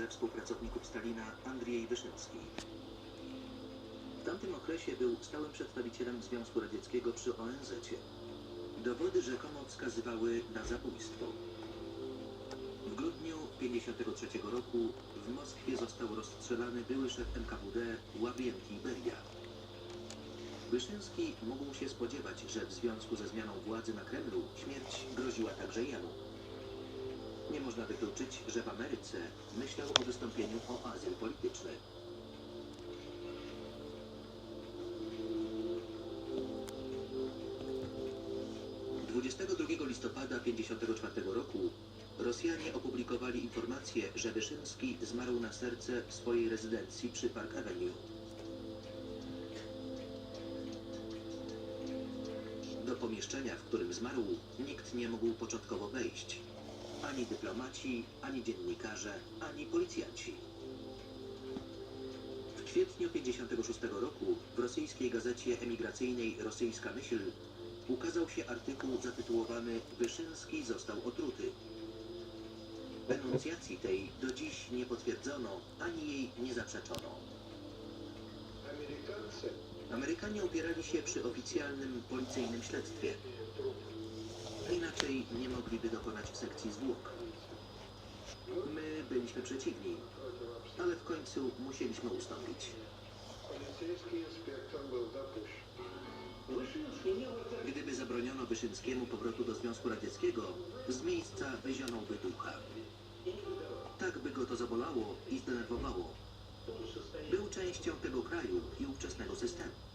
ze współpracowników Stalina Andrzej Wyszynski. W tamtym okresie był stałym przedstawicielem Związku Radzieckiego przy ONZ. Dowody rzekomo wskazywały na zabójstwo. W grudniu 1953 roku w Moskwie został rozstrzelany były szef NKWD Ławienki Beria. Wyszyński mógł się spodziewać, że w związku ze zmianą władzy na Kremlu śmierć groziła także jemu. Można wykluczyć, że w Ameryce myślał o wystąpieniu o azyl polityczny. – 22 listopada 1954 roku Rosjanie opublikowali informację, że Wyszyński zmarł na serce w swojej rezydencji przy Park Avenue. Do pomieszczenia, w którym zmarł, nikt nie mógł początkowo wejść ani dyplomaci, ani dziennikarze, ani policjanci. W kwietniu 1956 roku w rosyjskiej gazecie emigracyjnej Rosyjska Myśl ukazał się artykuł zatytułowany Wyszynski został otruty. Denuncjacji tej do dziś nie potwierdzono, ani jej nie zaprzeczono. Amerykanie opierali się przy oficjalnym policyjnym śledztwie mogliby dokonać w sekcji zwłok. My byliśmy przeciwni, ale w końcu musieliśmy ustąpić. Gdyby zabroniono Wyszyńskiemu powrotu do Związku Radzieckiego, z miejsca wyzionąłby ducha. Tak by go to zabolało i zdenerwowało. Był częścią tego kraju i ówczesnego systemu.